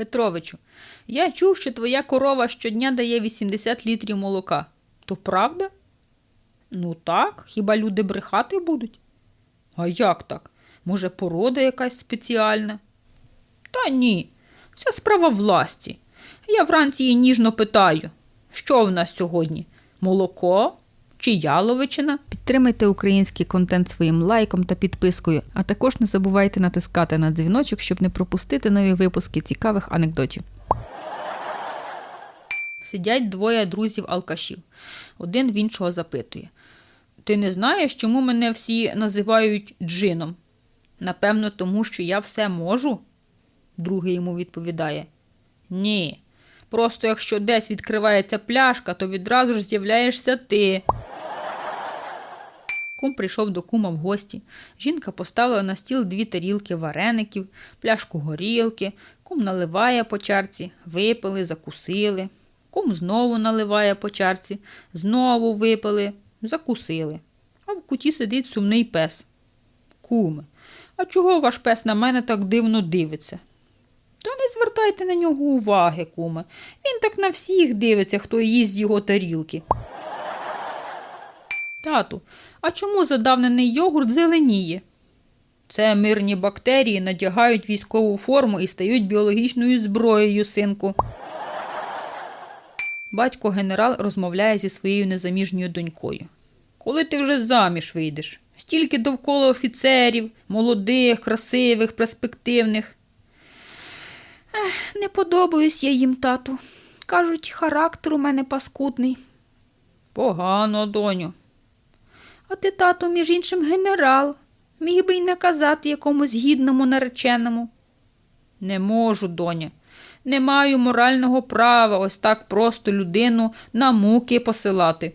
Петровичу, я чув, що твоя корова щодня дає 80 літрів молока. То правда? Ну так, хіба люди брехати будуть? А як так? Може, порода якась спеціальна? Та ні, вся справа власті. Я вранці її ніжно питаю, що в нас сьогодні? Молоко чи яловичина? Підтримайте український контент своїм лайком та підпискою, а також не забувайте натискати на дзвіночок, щоб не пропустити нові випуски цікавих анекдотів. Сидять двоє друзів-алкашів. Один в іншого запитує. Ти не знаєш, чому мене всі називають джином? Напевно, тому що я все можу? Другий йому відповідає. Ні. Просто якщо десь відкривається пляшка, то відразу ж з'являєшся ти. Кум прийшов до кума в гості. Жінка поставила на стіл дві тарілки вареників, пляшку горілки. Кум наливає по чарці, випили, закусили. Кум знову наливає по чарці, знову випили, закусили. А в куті сидить сумний пес. Куме, а чого ваш пес на мене так дивно дивиться? Та не звертайте на нього уваги, куме. Він так на всіх дивиться, хто їсть з його тарілки. Тату, а чому задавнений йогурт зеленіє? Це мирні бактерії надягають військову форму і стають біологічною зброєю, синку. Батько генерал розмовляє зі своєю незаміжньою донькою. Коли ти вже заміж вийдеш? Стільки довкола офіцерів, молодих, красивих, перспективних. Не подобаюсь я їм, тату. Кажуть, характер у мене паскудний. Погано, доню. А ти, тату, між іншим, генерал. Міг би й наказати якомусь гідному нареченому. Не можу, доня. Не маю морального права ось так просто людину на муки посилати.